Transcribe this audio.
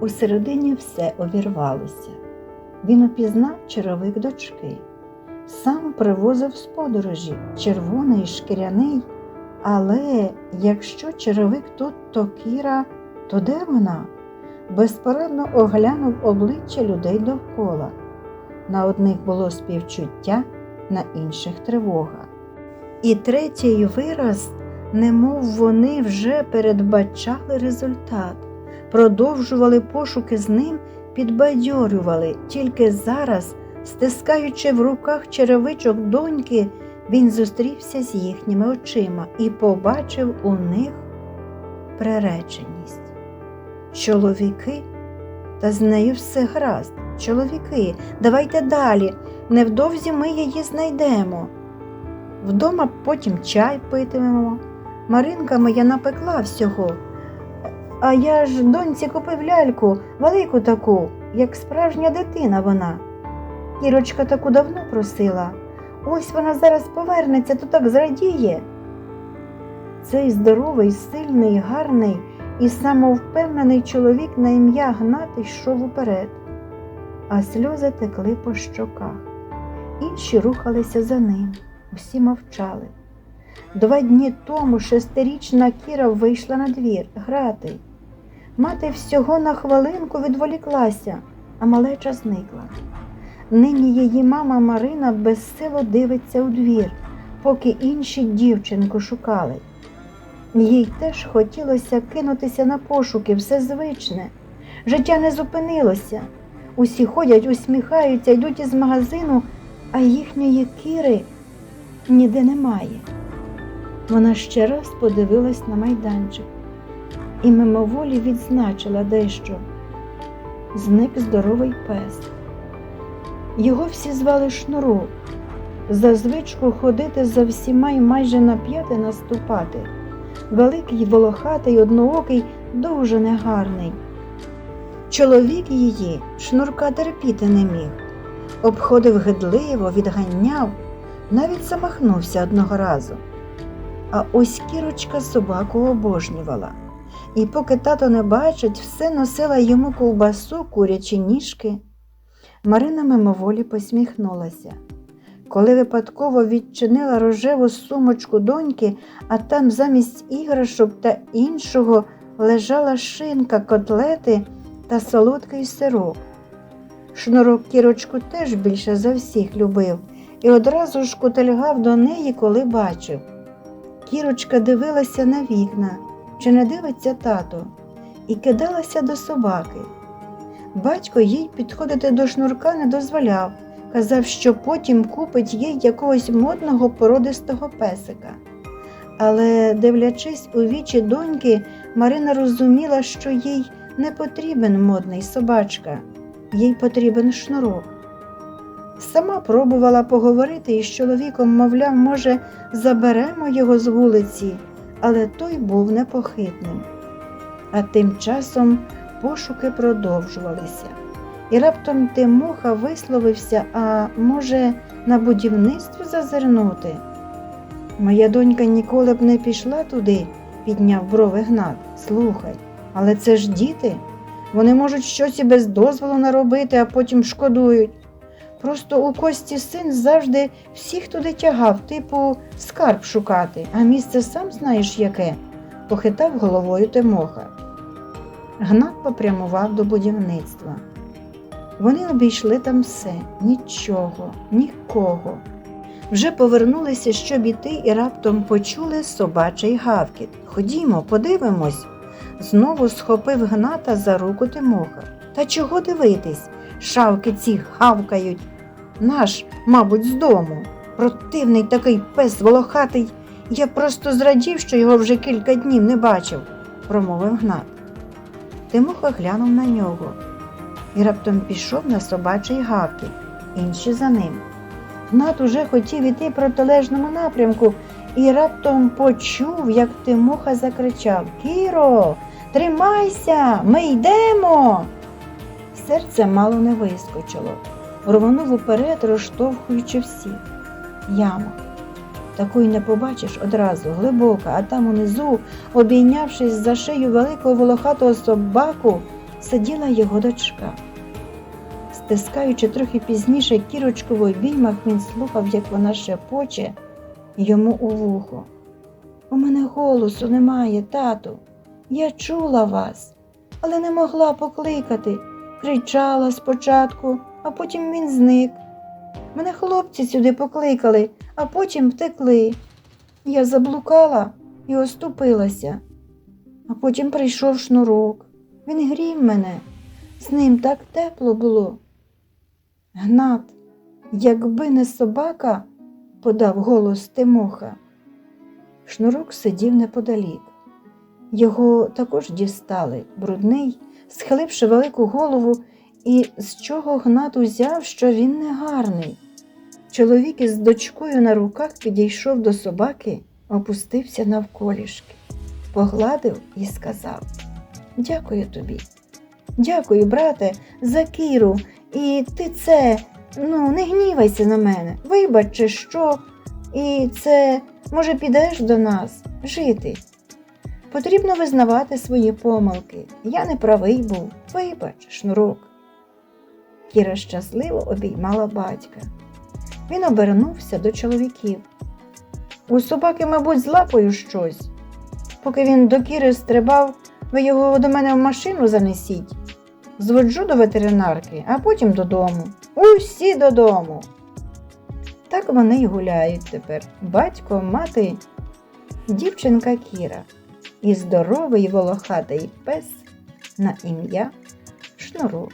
Усередині все обірвалося. Він упізнав черевик дочки. Сам привозив з подорожі червоний шкіряний, але якщо черевик тут, то Кіра, то де вона? Безпорадно оглянув обличчя людей довкола. На одних було співчуття, на інших тривога. І третій вираз, немов вони вже передбачали результат, продовжували пошуки з ним, підбадьорювали, тільки зараз, стискаючи в руках черевичок доньки, він зустрівся з їхніми очима і побачив у них приреченість. Чоловіки, та з нею все гаразд. Чоловіки, давайте далі, невдовзі ми її знайдемо. Вдома потім чай питимемо. Маринка моя напекла всього. А я ж доньці купив ляльку, велику таку, як справжня дитина вона. Кірочка таку давно просила. Ось вона зараз повернеться, то так зрадіє. Цей здоровий, сильний, гарний і самовпевнений чоловік на ім'я Гнат йшов уперед, а сльози текли по щоках. Інші рухалися за ним, усі мовчали. Два дні тому шестирічна Кіра вийшла на двір грати. Мати всього на хвилинку відволіклася, а малеча зникла. Нині її мама Марина безсило дивиться у двір, поки інші дівчинку шукали. Їй теж хотілося кинутися на пошуки, все звичне. Життя не зупинилося. Усі ходять, усміхаються, йдуть із магазину, а їхньої кіри ніде немає. Вона ще раз подивилась на майданчик і мимоволі відзначила дещо. Зник здоровий пес. Його всі звали Шнурок. За звичку ходити за всіма й майже на п'яти наступати. Великий, волохатий, одноокий, дуже негарний. Чоловік її шнурка терпіти не міг. Обходив гидливо, відганяв, навіть замахнувся одного разу. А ось кірочка собаку обожнювала. І поки тато не бачить, все носила йому ковбасу, курячі ніжки. Марина мимоволі посміхнулася. Коли випадково відчинила рожеву сумочку доньки, а там замість іграшок та іншого лежала шинка, котлети та солодкий сирок. Шнурок кірочку теж більше за всіх любив і одразу ж кутельгав до неї, коли бачив. Кірочка дивилася на вікна, чи не дивиться тато, і кидалася до собаки. Батько їй підходити до шнурка не дозволяв, казав, що потім купить їй якогось модного породистого песика. Але, дивлячись у вічі доньки, Марина розуміла, що їй не потрібен модний собачка, їй потрібен шнурок. Сама пробувала поговорити із чоловіком, мовляв, може, заберемо його з вулиці, але той був непохитним. А тим часом пошуки продовжувалися. І раптом Тимоха висловився, а може, на будівництво зазирнути. Моя донька ніколи б не пішла туди, підняв брови Гнат. Слухай, але це ж діти. Вони можуть щось і без дозволу наробити, а потім шкодують. Просто у Кості син завжди всіх туди тягав, типу скарб шукати, а місце сам знаєш яке, похитав головою Тимоха. Гнат попрямував до будівництва. Вони обійшли там все, нічого, нікого. Вже повернулися, щоб іти, і раптом почули собачий гавкіт. Ходімо, подивимось. Знову схопив гната за руку Тимоха. Та чого дивитись? Шавки ці гавкають. Наш, мабуть, з дому. Противний такий пес волохатий. Я просто зрадів, що його вже кілька днів не бачив, промовив Гнат. Тимоха глянув на нього і раптом пішов на собачий гавкіт, інші за ним. Гнат уже хотів іти в протилежному напрямку і раптом почув, як Тимоха закричав Кіро, тримайся, ми йдемо. Серце мало не вискочило, рвонув уперед, розштовхуючи всіх. Яма. Такої не побачиш одразу, глибока, а там унизу, обійнявшись за шию великого волохатого собаку, сиділа його дочка. Стискаючи трохи пізніше кірочку в обіймах, він слухав, як вона шепоче йому у вухо. У мене голосу немає, тату. Я чула вас, але не могла покликати. Кричала спочатку, а потім він зник. Мене хлопці сюди покликали, а потім втекли. Я заблукала і оступилася. А потім прийшов шнурок. Він грів мене. З ним так тепло було. Гнат, якби не собака, подав голос Тимоха. Шнурок сидів неподалік. Його також дістали, брудний, схиливши велику голову, і з чого Гнат узяв, що він не гарний. Чоловік із дочкою на руках підійшов до собаки, опустився навколішки, погладив і сказав: Дякую тобі. Дякую, брате, за кіру. І ти це, ну, не гнівайся на мене. Вибач, чи що. І це, може, підеш до нас жити. Потрібно визнавати свої помилки. Я не правий був. Вибач, шнурок. Кіра щасливо обіймала батька. Він обернувся до чоловіків. У собаки, мабуть, з лапою щось. Поки він до Кіри стрибав, ви його до мене в машину занесіть. Зводжу до ветеринарки, а потім додому. Усі додому. Так вони й гуляють тепер. Батько, мати, дівчинка Кіра і здоровий волохатий пес на ім'я Шнурок.